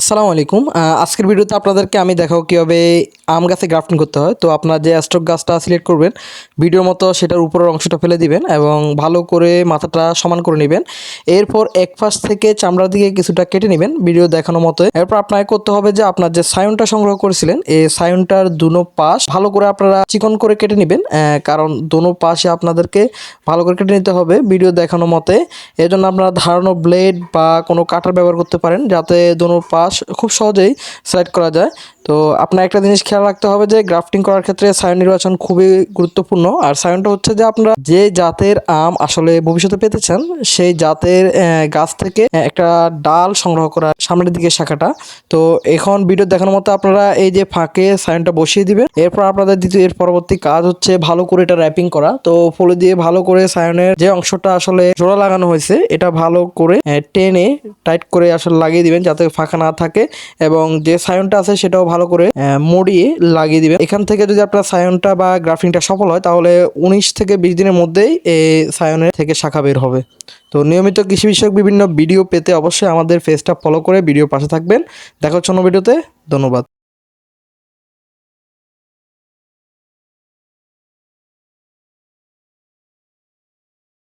আসসালামু আলাইকুম। আজকের ভিডিওতে আপনাদেরকে আমি দেখাবো কীভাবে আম গাছে গ্রাফটিং করতে হয়। তো আপনার যে স্টক গাছটা সিলেক্ট করবেন, ভিডিওর মতো সেটার উপরের অংশটা ফেলে দিবেন এবং ভালো করে মাথাটা সমান করে নেবেন। এরপর এক পাশ থেকে চামড়ার দিকে কিছুটা কেটে নেবেন ভিডিও দেখানো মতো এরপর আপনাকে করতে হবে যে আপনার যে সায়নটা সংগ্রহ করেছিলেন, এই সায়নটার দুনো পাশ ভালো করে আপনারা চিকন করে কেটে নেবেন কারণ দুনো পাশে আপনাদেরকে ভালো করে কেটে নিতে হবে ভিডিও দেখানো মতে। এর জন্য আপনারা ধারানো ব্লেড বা কোনো কাটার ব্যবহার করতে পারেন, যাতে দুনো পাশ খুব সহজেই সিলেক্ট করা যায়। তো আপনার একটা জিনিস খেয়াল রাখতে হবে যে গ্রাফটিং করার ক্ষেত্রে সায়ন নির্বাচন খুবই গুরুত্বপূর্ণ। আর সায়নটা হচ্ছে যে আপনারা যে জাতের আম আসলে ভবিষ্যতে পেতে চান সেই জাতের গাছ থেকে একটা ডাল সংগ্রহ করা সামনের দিকে শাখাটা। তো এখন ভিডিও দেখানোর মতো আপনারা এই যে ফাঁকে সায়নটা বসিয়ে দিবেন। এরপর আপনাদের দ্বিতীয়, এর পরবর্তী কাজ হচ্ছে ভালো করে এটা র্যাপিং করা। তো ফলে দিয়ে ভালো করে সায়নের যে অংশটা আসলে জোড়া লাগানো হয়েছে, এটা ভালো করে টেনে টাইট করে আসলে লাগিয়ে দিবেন যাতে ফাঁকা না থাকে। এবং যে সায়নটা আছে সেটাও ভালো করে মড়িয়ে লাগিয়ে দিবেন এখান থেকে যদি আপনার সায়নটা বা গ্রাফিংটা সফল হয়, তাহলে উনিশ থেকে বিশ দিনের মধ্যেই এই সায়নের থেকে শাখা বের হবে। তো নিয়মিত কৃষি বিষয়ক বিভিন্ন ভিডিও পেতে অবশ্যই আমাদের ফেসটা ফলো করে ভিডিও পাশে থাকবেন। দেখা হচ্ছে অন্য ভিডিওতে। ধন্যবাদ।